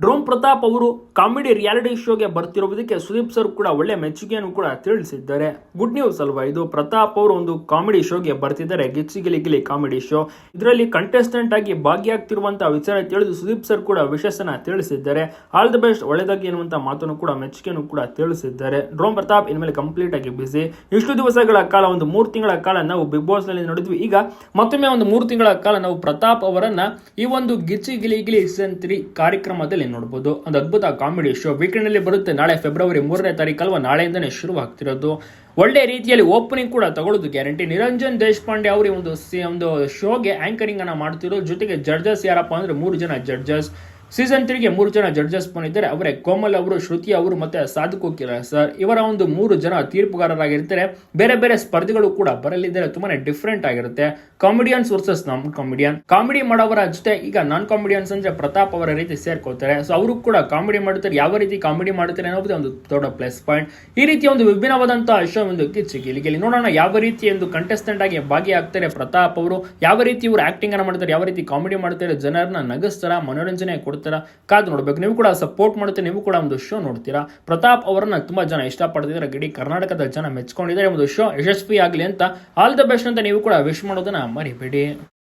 Rumbo Pratap ಅವರು comedy reality ಶೋಗೆ ಬರ್ತಿರೋದಕ್ಕೆ ಸುದೀಪ್ ಸರ್ ಕೂಡ ಒಳ್ಳೆ ಮೆಚ್ಚುಗೆಯನ್ನು ಕೂಡ ತಿಳಿಸಿದ್ದಾರೆ. ಗುಡ್ ನ್ಯೂಸ್ ಅಲ್ವಾ ಇದು? ಪ್ರತಾಪ್ ಅವರು ಒಂದು ಕಾಮಿಡಿ ಶೋಗೆ ಬರ್ತಿದ್ದಾರೆ. Gichchi Gili Gili comedy show. ಇದರಲ್ಲಿ ಕಂಟೆಸ್ಟೆಂಟ್ ಆಗಿ ಭಾಗಿಯಾಗ್ತಿರುವಂತಹ ವಿಚಾರ ತಿಳಿದು ಸುದೀಪ್ ಸರ್ ಕೂಡ ವಿಶೇಷನ ತಿಳಿಸಿದ್ದಾರೆ. ಆಲ್ ದ ಬೆಸ್ಟ್ ಒಳ್ಳೆದಾಗಿ ಎನ್ನುವಂತಹ ಮಾತನ್ನು ಕೂಡ ಮೆಚ್ಚುಗೆಯನ್ನು ಕೂಡ ತಿಳಿಸಿದ್ದಾರೆ. ಡ್ರೋನ್ ಪ್ರತಾಪ್ ಇನ್ಮೇಲೆ ಕಂಪ್ಲೀಟ್ ಆಗಿ ಬಿಸಿ ಇಷ್ಟು ದಿವಸಗಳ ಕಾಲ, ಒಂದು ಮೂರು ತಿಂಗಳ ಕಾಲ ನಾವು ಬಿಗ್ ಬಾಸ್ನಲ್ಲಿ ನೋಡಿದ್ವಿ. ಈಗ ಮತ್ತೊಮ್ಮೆ ಒಂದು ಮೂರು ತಿಂಗಳ ಕಾಲ ನಾವು ಪ್ರತಾಪ್ ಅವರನ್ನ ಈ ಒಂದು ಗಿಚ್ಚಿ ಗಿಲಿ ಗಿಲಿ ಸೀಸನ್ ತ್ರೀ ಕಾರ್ಯಕ್ರಮದಲ್ಲಿ ನೋಡಬಹುದು ಒಂದು ಅದ್ಭುತ ಕಾಮಿಡಿ ಶೋ ವೀಕೆಂಡ್ ಅಲ್ಲಿ ಬರುತ್ತೆ. ನಾಳೆ ಫೆಬ್ರವರಿ ಮೂರನೇ ತಾರೀಕು ಅಲ್ವಾ? ನಾಳೆಯಿಂದನೇ ಶುರು ಆಗ್ತಿರೋದು ಒಳ್ಳೆ ರೀತಿಯಲ್ಲಿ ಓಪನಿಂಗ್ ಕೂಡ ತಗೊಳ್ಳೋದು ಗ್ಯಾರಂಟಿ. ನಿರಂಜನ್ ದೇಶಪಾಂಡೆ ಅವರು ಒಂದು ಒಂದು ಶೋಗೆ ಆಂಕರಿಂಗ್ ಅನ್ನ ಮಾಡ್ತಿರೋ ಜೊತೆಗೆ ಜಡ್ಜಸ್ ಯಾರಪ್ಪ ಅಂದ್ರೆ ಮೂರು ಜನ ಜಡ್ಜಸ್ ಸೀಸನ್ ತ್ರೀಗೆ ಮೂರು ಜನ ಜಡ್ಜಸ್ ಬಂದಿದ್ದಾರೆ. ಅವರೇ ಕೋಮಲ್ ಅವರು, ಶ್ರುತಿ ಅವರು ಮತ್ತೆ ಸಾಧು ಕಿರಣ್ ಸರ್ ಇವರ ಒಂದು ಮೂರು ಜನ ತೀರ್ಪುಗಾರರಾಗಿರ್ತಾರೆ. ಬೇರೆ ಬೇರೆ ಸ್ಪರ್ಧಿಗಳು ಕೂಡ ಬರಲಿದ್ದಾರೆ. ತುಂಬಾನೇ ಡಿಫ್ರೆಂಟ್ ಆಗಿರುತ್ತೆ. Comedians versus non comedian comedy ಮಾಡೋವರ ಜೊತೆ ಈಗ ನಾನ್ ಕಾಮಿಡಿಯನ್ಸ್ ಅಂದ್ರೆ ಪ್ರತಾಪ್ ಅವರ ರೀತಿ ಸೇರ್ಕೊಳ್ತಾರೆ. ಸೊ ಅವರು ಕೂಡ ಕಾಮಿಡಿ ಮಾಡ್ತಾರೆ. ಯಾವ ರೀತಿ ಕಾಮಿಡಿ ಮಾಡ್ತಾರೆ ಅನ್ನೋದು ಒಂದು ದೊಡ್ಡ ಪ್ಲಸ್ ಪಾಯಿಂಟ್ ಈ ರೀತಿ ಒಂದು ವಿಭಿನ್ನವಾದಂತಹ ಶೋ ಒಂದು ಕಿಚ್ಚಿ ಗಿಲಿಗಿಲಿ. ನೋಡೋಣ ಯಾವ ರೀತಿ ಒಂದು ಕಂಟೆಸ್ಟೆಂಟ್ ಆಗಿ ಭಾಗಿಯಾಗ್ತಾರೆ ಪ್ರತಾಪ್ ಅವರು. ಯಾವ ರೀತಿ ಇವರು ಆಕ್ಟಿಂಗ್ ಅನ್ನ ಮಾಡ್ತಾರೆ. ಯಾವ ರೀತಿ ಕಾಮಿಡಿ ಮಾಡ್ತಾರೆ. ಜನರನ್ನ ನಗಿಸ್ತಾರ? ಮನೋರಂಜನೆ ಕೊಡ್ತಾರ. ಕಾದು ನೋಡಬೇಕು. ನೀವು ಕೂಡ ಸಪೋರ್ಟ್ ಮಾಡುತ್ತೆ. ನೀವು ಕೂಡ ಒಂದು ಶೋ ನೋಡ್ತೀರಾ? ಪ್ರತಾಪ್ ಅವರನ್ನ ತುಂಬಾ ಜನ ಇಷ್ಟಪಡ್ತಿದ್ದಾರೆ. ಇಡೀ ಕರ್ನಾಟಕದ ಜನ ಮೆಚ್ಕೊಂಡಿದ್ದಾರೆ. ಒಂದು ಶೋ ಯಶಸ್ವಿ ಆಗಲಿ ಅಂತ. ಆಲ್ ದ ಬೆಸ್ಟ್ ಅಂತ ನೀವು ಕೂಡ ವಿಶ್ ಮಾಡೋದನ್ನ ಮರಿಬೇಡಿ.